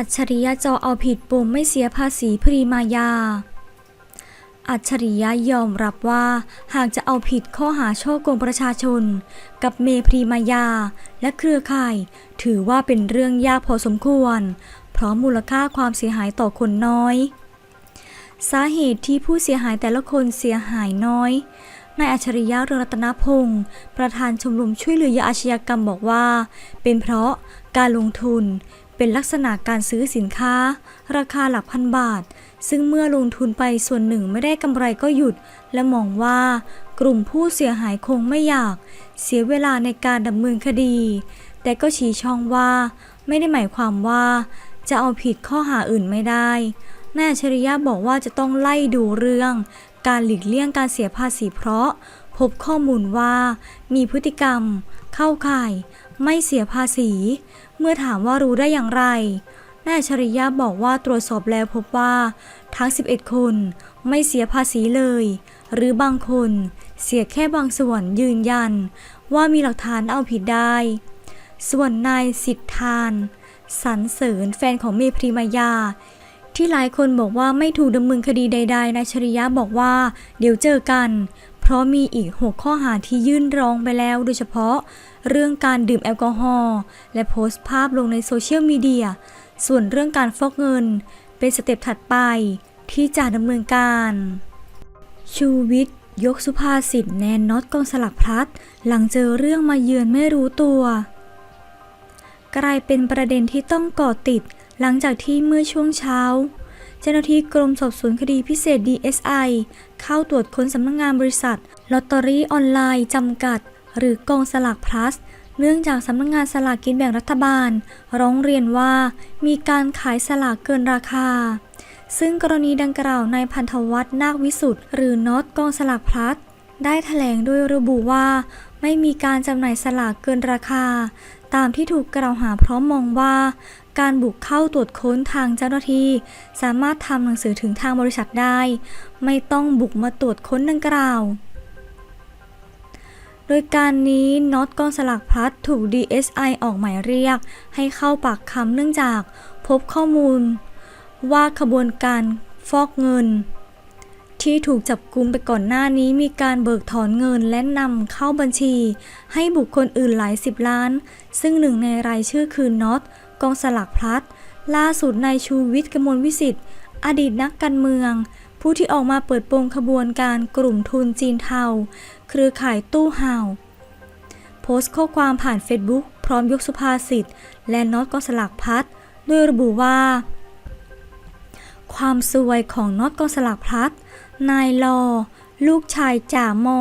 อัจฉริยะจอเอาผิดปมไม่เสียภาษีพรีมายา อัจฉริยะยอมรับว่าหากจะเอาผิดข้อหาช่อโกงประชาชน กับเมพรีมายา และเครือข่าย ถือว่าเป็นเรื่องยากพอสมควร เพราะมูลค่าความเสียหายต่อคนน้อย สาเหตุที่ผู้เสียหายแต่ละคนเสียหายน้อยนายอัจฉริยะเรืองรัตนพงศ์ประธานชมรมช่วยเหลือเหยื่ออาชญากรรมบอกว่า เป็นเพราะการลงทุน เป็นลักษณะการซื้อสินค้า ราคาหลักพันบาท ซึ่งเมื่อลงทุนไปส่วนหนึ่งไม่ได้กำไรก็หยุด และมองว่ากลุ่มผู้เสียหายคงไม่อยาก เสียเวลาในการดำเนินคดี แต่ก็ชี้ช่องว่า ไม่ได้หมายความว่า จะเอาผิดข้อหาอื่นไม่ได้นายอัจฉริยะบอกว่าจะต้องไล่ดูเรื่อง การหลีกเลี่ยงการเสียภาษีเพราะ พบข้อมูลว่ามีพฤติกรรม เข้าข่าย ไม่เสียภาษี เมื่อถามว่ารู้ได้อย่างไร นายอัจฉริยะบอกว่าตรวจสอบแล้วพบว่า ทั้ง 11 คนไม่เสียภาษีเลย หรือบางคนเสียแค่บางส่วนยืนยัน ว่ามีหลักฐานเอาผิดได้ ส่วนนายสิทธานสรรเสริญแฟนของเมพรีมายา ที่หลายคนบอกว่าไม่ถูกดำเนินคดีใด ๆนายชริยะบอกว่า เดี๋ยวเจอกัน เพราะมีอีก 6 ข้อหาที่ยื่นร้องไปแล้ว โดยเฉพาะ เรื่องการดื่มแอลกอฮอล์และโพสต์ภาพลงในโซเชียลมีเดีย ส่วนเรื่องการฟอกเงิน เป็นสเต็ปถัดไปที่จะดำเนินการ ชูวิทย์ยกสุภาษิตแนนน็อตกองสลักพลัด หลังเจอเรื่องมาเยือนไม่รู้ตัว กลายเป็นประเด็นที่ต้องก่อติด หลังจากที่เมื่อช่วงเช้า เจ้าหน้าที่กรมสอบสวนคดีพิเศษ DSI เข้าตรวจค้นสำนักงงานบริษัทลอตเตอรี่ออนไลน์จำกัด หรือกองสลากพลัส เนื่องจากสำนักงงานสลากกินแบ่งรัฐบาล ร้องเรียนว่ามีการขายสลากเกินราคา ซึ่งกรณีดังกล่าวนายพันธวัฒน์นาควิสุทธ์หรือน็อตกองสลากพลัส ได้แถลงโดยระบุว่า ไม่มีการจำหน่ายสลากเกินราคาตามที่ถูกกล่าวหาพร้อมมองว่า การบุกเข้าตรวจค้นทางเจ้าหน้าที่ สามารถทำหนังสือถึงทางบริษัทได้ ไม่ต้องบุกมาตรวจค้นดังกล่าว โดยการนี้น็อตกองสลากพลัดถูก DSI ออกหมายเรียก ให้เข้าปากคำเนื่องจากพบข้อมูล ว่าขบวนการฟอกเงิน ที่ถูกจับกุมไปก่อนหน้านี้มีการเบิกถอนเงินและนำเข้าบัญชี ให้บุคคลอื่นหลายสิบล้าน ซึ่งหนึ่งในรายชื่อคือน็อต กองสลากพลัด ล่าสุดนายชูวิทย์กมลวิสิทธิ์ อดีตนักการเมือง ผู้ที่ออกมาเปิดโปงขบวนการกลุ่มทุนจีนเทา เครือข่ายตู้ห่าวโพสต์ข้อความผ่านเฟซบุ๊กพร้อมยกสุภาษิตและน็อตกองสลากพลัดโดยระบุว่า ความสวยของน็อตกองสลากพลัดนายลอ ลูกชายจ่ามอ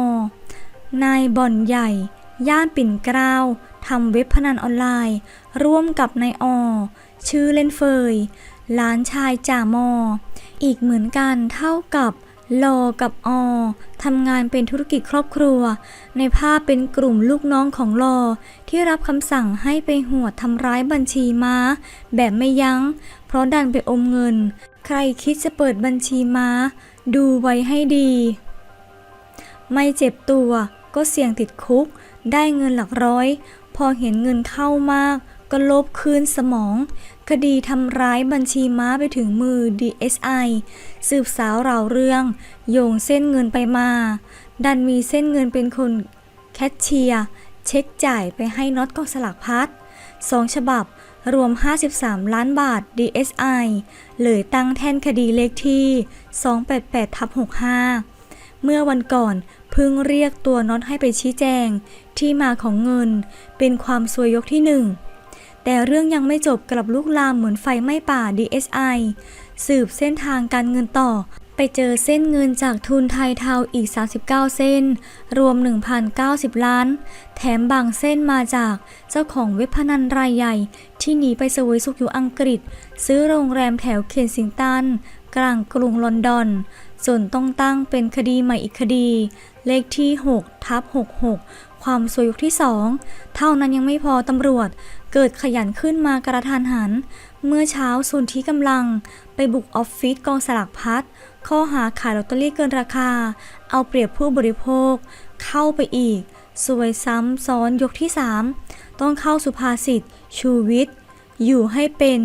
นายบ่อนใหญ่ ย่านปิ่นเกล้า ทำเว็บพนันออนไลน์ ร่วมกับนายอ ชื่อเล่นเฟยหลานชายจ่ามอ อีกเหมือนกันเท่ากับลอกับอทำงานเป็นธุรกิจครอบครัว ในภาพเป็นกลุ่มลูกน้องของลอ ที่รับคำสั่งให้ไปหัวทำร้ายบัญชีม้า แบบไม่ยัง้ง เพราะดันไปอมเงิน ใครคิดจะเปิดบัญชีม้า ดูไว้ให้ดี ไม่เจ็บตัวก็เสี่ยงติดคุก ได้เงินหลักร้อย พอเห็นเงินเข้ามาก ก็ลบคืนสมอง คดีทำร้ายบัญชีม้าไปถึงมือ DSI สืบสาวราวเรื่อง โยงเส้นเงินไปมา ดันมีเส้นเงินเป็นคนแคชเชียร์เช็คจ่ายไปให้น็อตกองสลากพัดสองฉบับรวม 53 ล้านบาท DSI เลยตั้งแท่นคดีเลขที่ 288ทับ65 เมื่อวันก่อนเพิ่งเรียกตัวน็อตให้ไปชี้แจง ที่มาของเงินเป็นความซวยยกที่หนึ่งแต่เรื่องยังไม่จบกลับลุกลามเหมือนไฟไหม้ป่า DSI สืบเส้นทางการเงินต่อ ไปเจอเส้นเงินจากทุนไทยเทาอีก 39 เส้น รวม 1,090 ล้าน แถมบางเส้นมาจากเจ้าของเว็บพนันรายใหญ่ ที่หนีไปสวยสุขอยู่อังกฤษ ซื้อโรงแรมแถวเคนซิงตันกลางกรุงลอนดอน ส่วนต้องตั้งเป็นคดีใหม่อีกคดี เลขที่6ทับ66 ความสวยยกที่2เท่านั้นยังไม่พอตำรวจ เกิดขยันขึ้นมากระทันหัน เมื่อเช้าส่วนที่กำลังไปบุกออฟฟิศกองสลากพัดข้อหาขายลอตเตอรี่เกินราคา เอาเปรียบผู้บริโภค เข้าไปอีก สวยซ้ำซ้อนยกที่ 3 ต้องเข้าสุภาษิต ชูวิทย์ อยู่ให้เป็น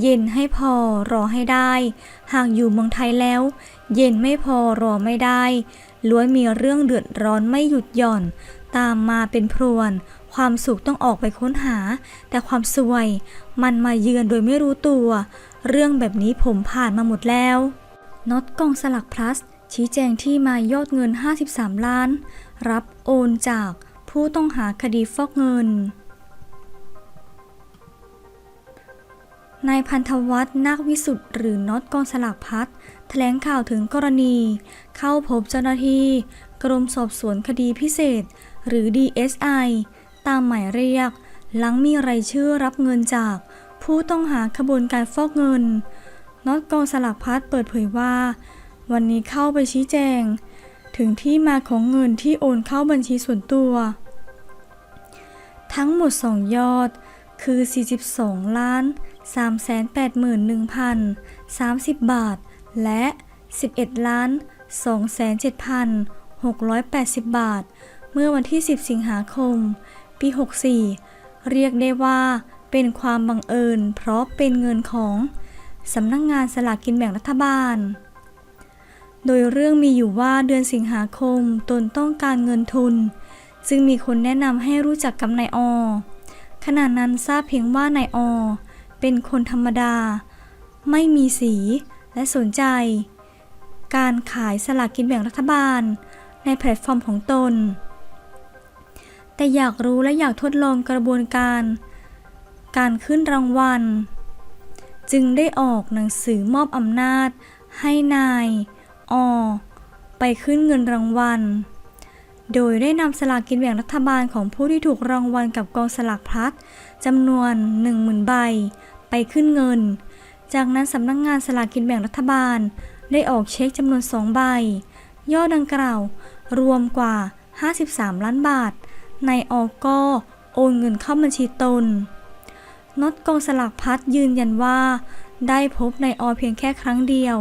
เย็นให้พอรอให้ได้ หากอยู่เมืองไทยแล้ว เย็นไม่พอรอไม่ได้ ล้วนมีเรื่องเดือดร้อนไม่หยุดหย่อน ตามมาเป็นพรวน ความสุขต้องออกไปค้นหา แต่ความสวย มันมาเยือนโดยไม่รู้ตัว เรื่องแบบนี้ผมผ่านมาหมดแล้วน็อตกองสลักพลัส ชี้แจงที่มายอดเงิน 53 ล้าน รับโอนจากผู้ต้องหาคดีฟอกเงิน นายพันธวัฒน์นาควิสุทธ์หรือน็อตกองสลากพัดแถลงข่าวถึงกรณี เข้าพบเจ้าหน้าที่ กรมสอบสวนคดีพิเศษ หรือ DSI ตามหมายเรียก หลังมีรายชื่อรับเงินจาก ผู้ต้องหาขบวนการฟอกเงินน็อตกองสลากพัดเปิดเผยว่า วันนี้เข้าไปชี้แจง ถึงที่มาของเงินที่โอนเข้าบัญชีส่วนตัว ทั้งหมด 2 ยอดคือ 42 ล้าน 381,030 บาท และ 11ล้าน2,7680 บาท เมื่อวันที่ 10 สิงหาคม ปี 64 เรียกได้ว่าเป็นความบังเอิญ เพราะเป็นเงินของสำนักงงานสลากกินแบ่งรัฐบาล โดยเรื่องมีอยู่ว่าเดือนสิงหาคมตนต้องการเงินทุนจึงมีคนแนะนำให้รู้จักกับนายอขณะนั้นทราบเพียงว่านายอ เป็นคนธรรมดา ไม่มีสีและสนใจ การขายสลากกินแบ่งรัฐบาล ในแพลตฟอร์มของตน แต่อยากรู้และอยากทดลองกระบวนการ การขึ้นรางวัล จึงได้ออกหนังสือมอบอำนาจให้นาย อ ไปขึ้นเงินรางวัล โดยได้นำสลากกินแบ่งรัฐบาลของผู้ที่ถูกรางวัลกับกองสลากพลัดจำนวน 10,000 ใบ ไปขึ้นเงิน จากนั้นสำนักงงานสลากกินแบ่งรัฐบาล ได้ออกเช็คจำนวน 2 ใบ ยอดดังกล่าว รวมกว่า 53 ล้านบาท ในายอก็โอนเงินเข้าบัญชีตนน็อตกองสลากพัดยืนยันว่า ได้พบนายอเพียงแค่ครั้งเดียว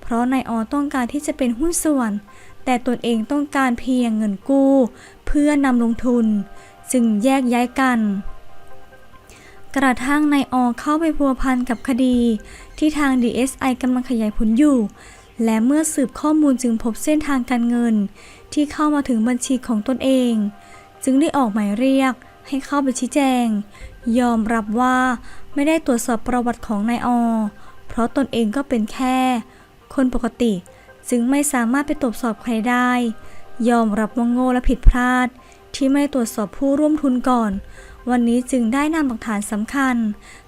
เพราะนายอต้องการที่จะเป็นหุ้นส่วน แต่ตนเองต้องการเพียงเงินกู้ เพื่อนำลงทุน จึงแยกย้ายกัน กระทั่งนายอเข้าไปพัวพันกับคดี ที่ทาง DSI กำลังขยายผลอยู่ และเมื่อสืบข้อมูลจึงพบเส้นทางการเงิน ที่เข้ามาถึงบัญชีของตนเอง จึงได้ออกหมายเรียกให้เข้าไปชี้แจง ยอมรับว่าไม่ได้ตรวจสอบประวัติของนายอ เพราะตนเองก็เป็นแค่ คนปกติ จึงไม่สามารถไปตรวจสอบใครได้ ยอมรับว่าโง่และผิดพลาด ที่ไม่ตรวจสอบผู้ร่วมทุนก่อน วันนี้จึงได้นำหลักฐานสำคัญ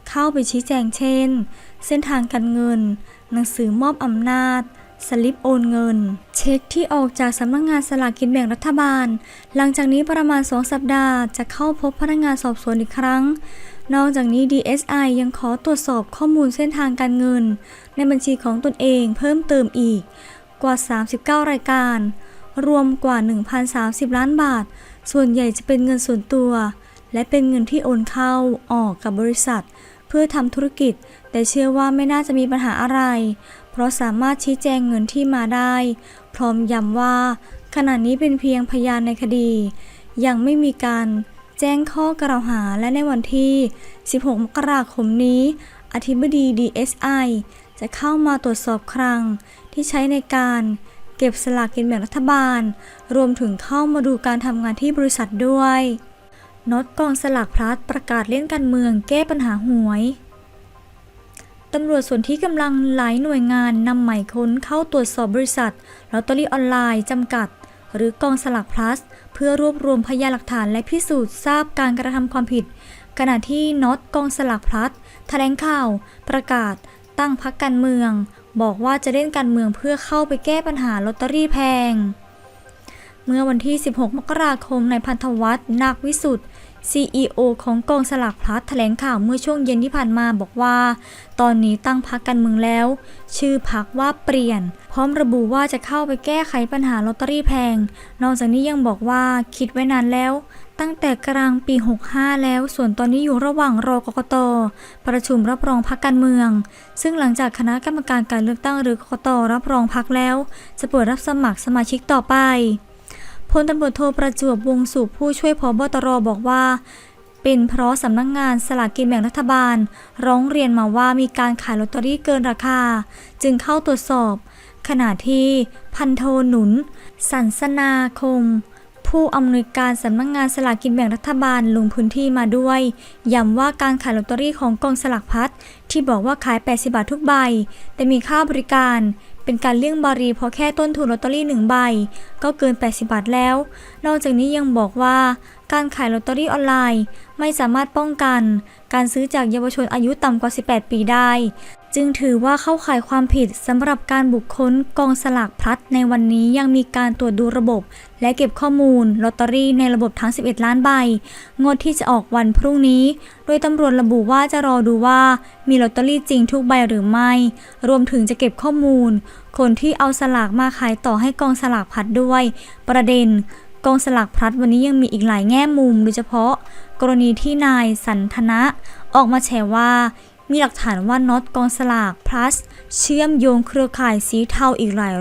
เข้าไปชี้แจงเช่น เส้นทางการเงิน หนังสือมอบอำนาจสลิปโอนเงิน เช็คที่ออกจากสำนักงงานสลากกินแบ่งรัฐบาล หลังจากนี้ประมาณ 2 สัปดาห์จะเข้าพบพนักงานสอบสวนอีกครั้ง นอกจากนี้ DSI ยังขอตรวจสอบข้อมูลเส้นทางการเงิน ในบัญชีของตนเองเพิ่มเติมอีก กว่า 39 รายการ รวมกว่า 1,030 ล้านบาท ส่วนใหญ่จะเป็นเงินส่วนตัว และเป็นเงินที่โอนเข้าออกกับบริษัท เพื่อทำธุรกิจ แต่เชื่อว่าไม่น่าจะมีปัญหาอะไร เพราะสามารถชี้แจงเงินที่มาได้ พร้อมย้ำว่า ขณะนี้เป็นเพียงพยานในคดี ยังไม่มีการแจ้งข้อกล่าวหาและในวันที่ 16 มกราคมนี้ อธิบดี DSI จะเข้ามาตรวจสอบครั้งที่ใช้ในการเก็บสลากกินแบ่งรัฐบาล รวมถึงเข้ามาดูการทำงานที่บริษัทด้วยน็อตกองสลากพลัดประกาศเล่นการเมืองแก้ปัญหาหวยตำรวจส่วนที่กำลังหลายหน่วยงานนำหมายค้นเข้าตรวจสอบบริษัทลอตเตอรี่ออนไลน์จำกัด หรือกองสลากพลัส เพื่อรวบรวมพยานหลักฐานและพิสูจน์ทราบการกระทำความผิด ขณะที่น็อตกองสลากพลัสแถลงข่าว ประกาศ ตั้งพักการเมือง บอกว่าจะเล่นการเมืองเพื่อเข้าไปแก้ปัญหาลอตเตอรี่แพง เมื่อวันที่ 16 มกราคมในพันธวัฒน์นาควิสุทธ์ CEO ของกองสลากพลัสแถลงข่าวเมื่อช่วงเย็นที่ผ่านมาบอกว่า ตอนนี้ตั้งพักการเมืองแล้ว ชื่อพักว่าเปลี่ยน พร้อมระบุว่าจะเข้าไปแก้ไขปัญหาลอตเตอรี่แพง นอกจากนี้ยังบอกว่าคิดไว้นานแล้ว ตั้งแต่กลางปี 65 แล้ว ส่วนตอนนี้อยู่ระหว่างรอกกต ประชุมรับรองพักการเมือง ซึ่งหลังจากคณะกรรมการการเลือกตั้งหรือกกตรับรองพักแล้ว จะเปิดรับสมัครสมาชิกต่อไปพลตำรวจโทประจวบวงสุขผู้ช่วยพบตรบอกว่าเป็นเพราะสำนักงานสลากกินแบ่งรัฐบาล ร้องเรียนมาว่ามีการขายลอตเตอรี่เกินราคา จึงเข้าตรวจสอบ ขณะที่พันโทหนุน สันสนาคม ผู้อำนวยการสำนักงานสลากกินแบ่งรัฐบาลลงพื้นที่มาด้วย ย้ำว่าการขายลอตเตอรี่ของกองสลากพัดที่บอกว่าขาย 80 บาททุกใบ แต่มีค่าบริการ เป็นการเลี่ยงบารีเพราะแค่ต้นทุนลอตเตอรี่หนึ่งใบ ก็เกิน 80 บาทแล้ว นอกจากนี้ยังบอกว่าการขายลอตเตอรี่ออนไลน์ ไม่สามารถป้องกัน การซื้อจากเยาวชนอายุต่ำกว่า 18 ปีได้ จึงถือว่าเข้าข่ายความผิดสำหรับการบุคคลกองสลากพลัดในวันนี้ยังมีการตรวจดูระบบ และเก็บข้อมูลลอตเตอรี่ในระบบทั้ง 11 ล้านใบ งวดที่จะออกวันพรุ่งนี้ โดยตำรวจระบุว่าจะรอดูว่ามีลอตเตอรี่จริงทุกใบหรือไม่ รวมถึงจะเก็บข้อมูล คนที่เอาสลากมาขายต่อให้กองสลากพลัดด้วย ประเด็นกองสลากพลัดวันนี้ยังมีอีกหลายแง่มุม โดยเฉพาะ กรณีที่นายสันทนะ ออกมาแฉว่า มีหลักฐานว่าน็อตกองสลากพลัส เชื่อมโยงเครือข่ายสีเทาอีกหลาย